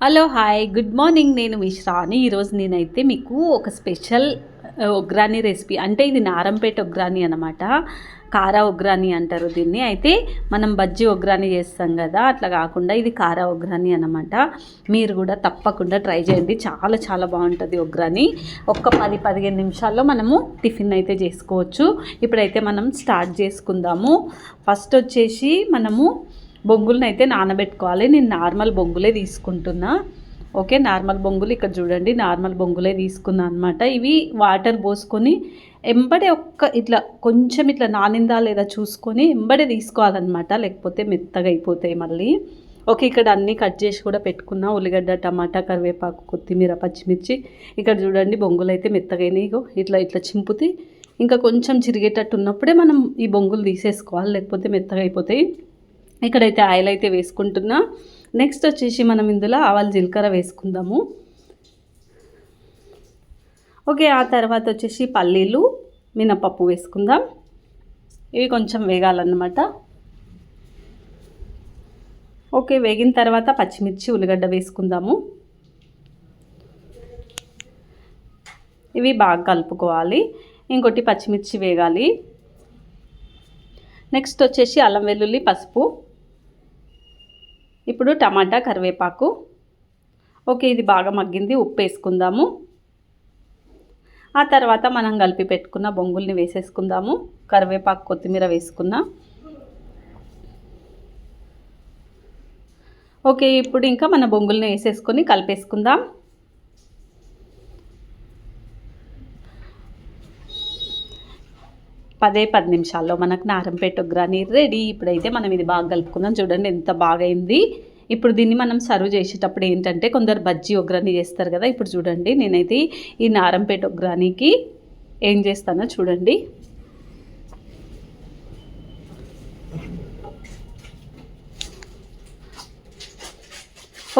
Hello hi good morning నేను విశ్రాని ఈరోజు నేనైతే మీకు ఒక స్పెషల్ ఒగ్రాని రెసిపీ అంటే ఇది నారంపేట ఒగ్రాని అనమాట కారా ఒగ్రాని అంటారు దీన్ని. అయితే మనం బజ్జీ ఒగ్రాని చేస్తాం కదా అట్లా కాకుండా ఇది కారా ఒగ్రాని అనమాట మీరు కూడా తప్పకుండా ట్రై చేయండి. చాలా చాలా బాగుంటుంది ఒగ్రాని ఒక్క పది పదిహేను నిమిషాల్లో మనము టిఫిన్ అయితే చేసుకోవచ్చు. ఇప్పుడైతే మనం స్టార్ట్ చేసుకుందాము. ఫస్ట్ వచ్చేసి మనము బొంగులను అయితే నానబెట్టుకోవాలి. నేను నార్మల్ బొంగులే తీసుకుంటున్నా. ఓకే నార్మల్ బొంగులు ఇక్కడ చూడండి. నార్మల్ బొంగులే తీసుకున్నా అనమాట ఇవి వాటర్ పోసుకొని ఎంబడే ఒక్క ఇట్లా కొంచెం ఇట్లా నానిందా లేదా చూసుకొని ఎంబడే తీసుకోవాలన్నమాట. లేకపోతే మెత్తగా అయిపోతాయి మళ్ళీ. ఓకే ఇక్కడ అన్నీ కట్ చేసి కూడా పెట్టుకున్నా. ఉల్లిగడ్డ టమాటా కరివేపాకు కొత్తిమీర పచ్చిమిర్చి. ఇక్కడ చూడండి బొంగులు అయితే మెత్తగైనాయి ఇట్లా ఇట్లా చింపుతే ఇంకా కొంచెం చిరిగేటట్టు ఉన్నప్పుడే మనం ఈ బొంగులు తీసేసుకోవాలి. లేకపోతే మెత్తగా అయిపోతాయి. ఇక్కడైతే ఆయిల్ అయితే వేసుకుంటున్నా. నెక్స్ట్ వచ్చేసి మనం ఇందులో ఆవాలు జీలకర్ర వేసుకుందాము. ఓకే ఆ తర్వాత వచ్చేసి పల్లీలు మినపప్పు వేసుకుందాం. ఇవి కొంచెం వేగాలన్నమాట. ఓకే వేగిన తర్వాత పచ్చిమిర్చి ఉల్లిగడ్డ వేసుకుందాము. ఇవి బాగా కలుపుకోవాలి. ఇంకోటి పచ్చిమిర్చి వేగాలి. నెక్స్ట్ వచ్చేసి అల్లం వెల్లుల్లి పసుపు. ఇప్పుడు టమాటా కరివేపాకు. ఓకే ఇది బాగా మగ్గింది ఉప్పు వేసుకుందాము. ఆ తర్వాత మనం కలిపి పెట్టుకున్న బొంగుల్ని వేసేసుకుందాము. కరివేపాకు కొత్తిమీర వేసుకున్నా. ఓకే ఇప్పుడు ఇంకా మన బొంగుల్ని వేసేసుకొని కలిపేసుకుందాం. పదే పది నిమిషాల్లో మనకు నారంపేట ఉగ్రాని రెడీ ఇప్పుడైతే మనం ఇది బాగా కలుపుకుందాం. చూడండి ఎంత బాగా అయింది ఇప్పుడు దీన్ని మనం సర్వ్ చేసేటప్పుడు ఏంటంటే కొందరు బజ్జీ ఉగ్రాని చేస్తారు కదా. ఇప్పుడు చూడండి నేనైతే ఈ నారంపేట ఉగ్రానికి ఏం చేస్తానో చూడండి.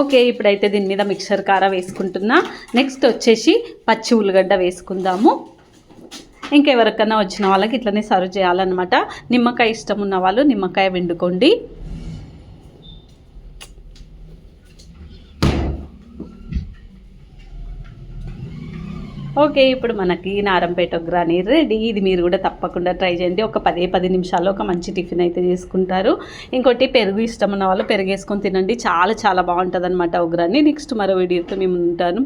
ఓకే ఇప్పుడైతే దీని మీద మిక్సర్ కార వేసుకుంటున్నా. నెక్స్ట్ వచ్చేసి పచ్చి ఉల్లిగడ్డ వేసుకుందాము. ఇంకెవరికైనా వచ్చిన వాళ్ళకి ఇట్లనే సర్వ్ చేయాలన్నమాట. నిమ్మకాయ ఇష్టం ఉన్న వాళ్ళు నిమ్మకాయ వండుకోండి ఓకే ఇప్పుడు మనకి నారంపేట ఉగ్రాని రెడీ. ఇది మీరు కూడా తప్పకుండా ట్రై చేయండి. ఒక పదే పది నిమిషాల్లో ఒక మంచి టిఫిన్ అయితే చేసుకుంటారు. ఇంకోటి పెరుగు ఇష్టం ఉన్న వాళ్ళు పెరుగు వేసుకొని తినండి. చాలా చాలా బాగుంటుంది అనమాట ఉగ్రాని. నెక్స్ట్ మరో వీడియోతో మేము ఉంటాను.